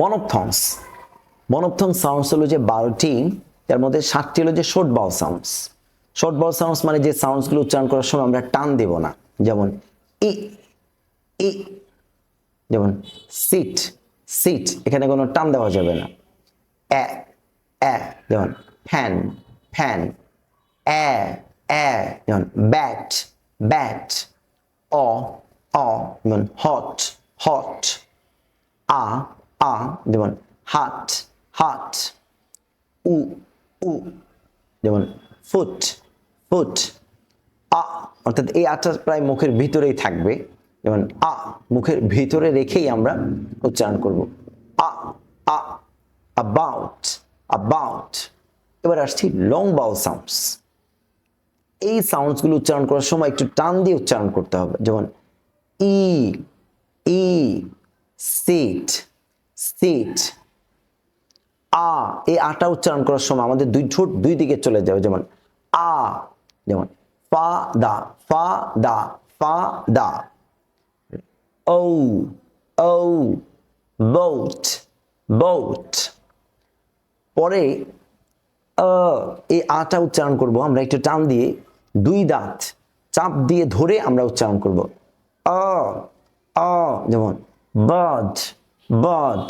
মনোপথংস মনোপথংস sounds হলো যে বারোটি তার মধ্যে সাতটি হলো যে short vowel sounds short vowel sounds মানে যে সাউন্ডসগুলো উচ্চারণ করার সময় আমরা টান দেব না। যেমন ই ই, যেমন সিট সিট এখানে কোনো টান দেওয়া যাবে না। এ এ, যেমন ফ্যান ফ্যান এ এ, যেমন ব্যাট ব্যাট অ অ, যেমন হট হট আ আ, যেমন হাট হাট উ উ, যেমন ফুট ফুট, আ, অর্থাৎ এই আটা প্রায় মুখের ভিতরেই থাকবে। যেমন আ, মুখের ভিতরে রেখেই আমরা উচ্চারণ করব। আ আ, about about এবার আসছি লং বাউল সাউন্ডস এই সাউন্ডসগুলো উচ্চারণ করার সময় একটু টান দিয়ে উচ্চারণ করতে হবে। যেমন ই ই সিট সিট আ, এই আটা উচ্চারণ করার সময় আমাদের দুই ঠোঁট দুই দিকে চলে যাবে, যেমন আ, যেমন ফা, দা ফা দা ফা, দা। ও ও boat boat পরে এই আটা উচ্চারণ করব, আমরা একটু টান দিয়ে, দুই দাঁত চাপ দিয়ে ধরে আমরা উচ্চারণ করব। আ আ, যেমন বাদ। বাদ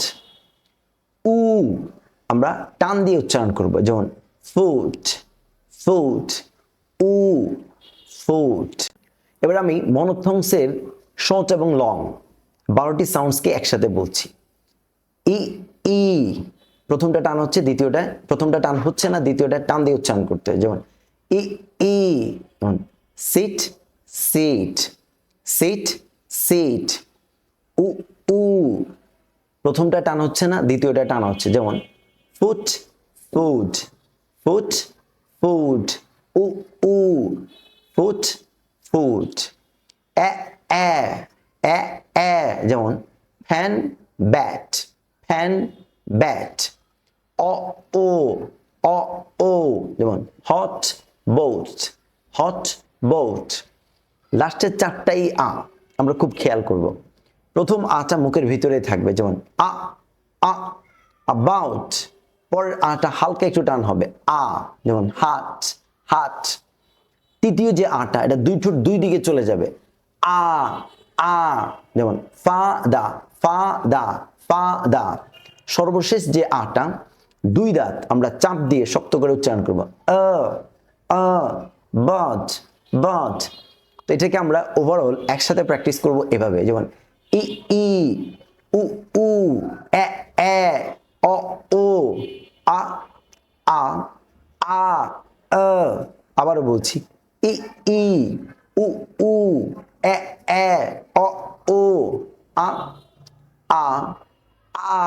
উ আমরা টান দিয়ে উচ্চারণ করব, যেমন ফুট ফুট উ ফুট এবার আমি মনোথংসের শর্ট এবং লং বারোটি সাউন্ডসকে একসাথে বলছি। ই ই, প্রথমটা টান হচ্ছে, দ্বিতীয়টা, প্রথমটা টান হচ্ছে না, দ্বিতীয়টা টান দিয়ে উচ্চারণ করতে হয়, যেমন ই ই সিট সিট সিট সিট উ প্রথমটা টান হচ্ছে না, দ্বিতীয়টা টান হচ্ছে। যেমন ফুট ফুট ফুট ফুট উ উ ফুট ফুট এ এ এ এ। যেমন, ফ্যান ব্যাট ফ্যান ব্যাট, অ, ও অ, ও। যেমন, হট বোট হট বোট। লাস্টের চারটাই আ, আমরা খুব খেয়াল করব। প্রথম আটা মুখের ভিতরে থাকবে, যেমন আ আ অ্যাবাউট পরের আটা হালকা একটু টান হবে, আ, যেমন হাট হাট তৃতীয় যে আটা এটা দুই ঠোঁট দুই দিকে চলে যাবে, আ আ, যেমন ফা দা ফা দা ফা দা। সর্বশেষ যে আটা দুই দাঁত আমরা চাপ দিয়ে শক্ত করে উচ্চারণ করব আ আ বাট বাট তো এটাকে আমরা ওভারঅল একসাথে প্র্যাকটিস করব এভাবে, যেমন ই ই উ উ এ এ অ ও আ আ আ আ আবারও বলছি। ই ই উ উ এ এ অ ও আ আ আ